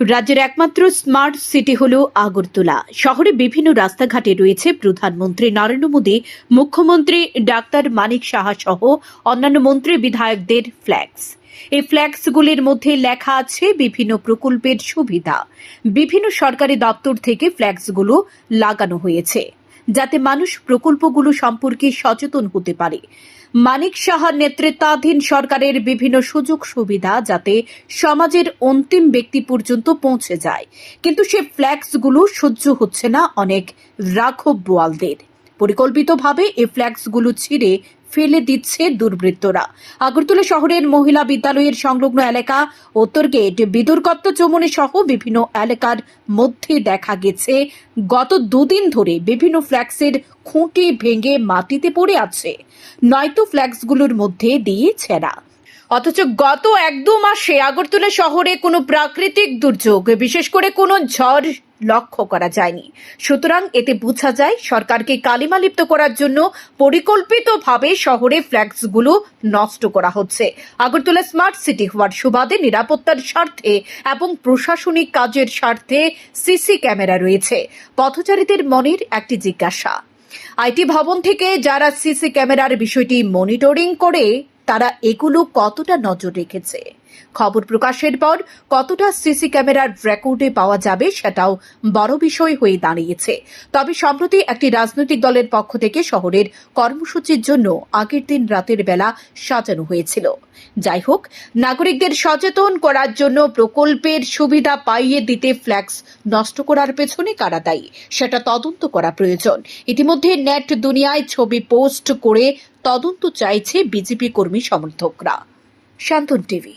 রাজ্যের একমাত্র smart city হল আগরতলা। শহরে বিভিন্ন রাস্তাঘাটে রয়েছে প্রধানমন্ত্রী নরেন্দ্র মোদী, মুখ্যমন্ত্রী ডাক্তার মানিক সাহা সহ অন্যান্য মন্ত্রী বিধায়কদের ফ্ল্যাক্স এই ফ্ল্যাক্সগুলির মধ্যে লেখা আছে বিভিন্ন প্রকল্পের সুবিধা। বিভিন্ন সরকারি দপ্তর থেকে ফ্ল্যাক্সগুলো লাগানো হয়েছে। যাতে মানুষ প্রকল্পগুলো সম্পর্কে সচেতন হতে পারে। মানিক সাহার নেতৃত্বাধীন সরকারের বিভিন্ন সুযোগ সুবিধা যাতে সমাজের অন্তিম ব্যক্তি পর্যন্ত পৌঁছে যায়। কিন্তু সে ফ্ল্যাক্সগুলো সহ্য হচ্ছে না অনেক রাঘব বোয়ালদের। পরিকল্পিতভাবে এই ফ্ল্যাক্সগুলো ছিঁড়ে ফেলে দিচ্ছে দুর্বৃত্তরা। আগরতলা শহরের মহিলা বিদ্যালয়ের সংলগ্ন এলাকা উত্তর গেট বিদুর্গত্ত চমনি সহ বিভিন্ন এলাকার মধ্যে দেখা গেছে। গত দুদিন ধরে বিভিন্ন ফ্ল্যাক্সের খুঁটি ভেঙে মাটিতে পড়ে আছে। নয়তো ফ্ল্যাক্সগুলোর মধ্যে দিয়ে ছেঁড়া। অথচ গত এক দু মাসে আগরতলা শহরে কোনো প্রাকৃতিক দুর্যোগ, বিশেষ করে কোনো ঝড় লক্ষ্য করা যায়নি। সুতরাং এতে বোঝা যায় সরকারকে কালিমালিপ্ত করার জন্য পরিকল্পিতভাবে শহরে ফ্ল্যাগসগুলো নষ্ট করা হচ্ছে। আগরতলা স্মার্ট সিটি হওয়ার সুবাদে নিরাপত্তার স্বার্থে এবং প্রশাসনিক কাজের স্বার্থে সিসি ক্যামেরা রয়েছে। পথচারীদের মনের একটি জিজ্ঞাসা। আইটি ভবন থেকে যারা সিসি ক্যামেরার বিষয়টি মনিটরিং করে, তারা এগুলো কতটা নজর রেখেছে? খবর প্রকাশের পর কতটা সিসি ক্যামেরার রেকর্ডে পাওয়া যাবে সেটাও বড় বিষয় হয়ে দাঁড়িয়েছে। তবে সম্প্রতি একটি রাজনৈতিক দলের পক্ষ থেকে শহরের কর্মসূচির জন্য আগের দিন রাতের বেলা সাজানো হয়েছিল। যাই হোক, নাগরিকদের সচেতন করার জন্য প্রকল্পের সুবিধা পাইয়ে দিতে ফ্ল্যাক্স নষ্ট করার পেছনে কারা দায়ী, সেটা তদন্ত করা প্রয়োজন। ইতিমধ্যে নেট দুনিয়ায় ছবি পোস্ট করে তদন্ত চাইছে বিজেপি কর্মী সমর্থকরা। শান্তন টিভি।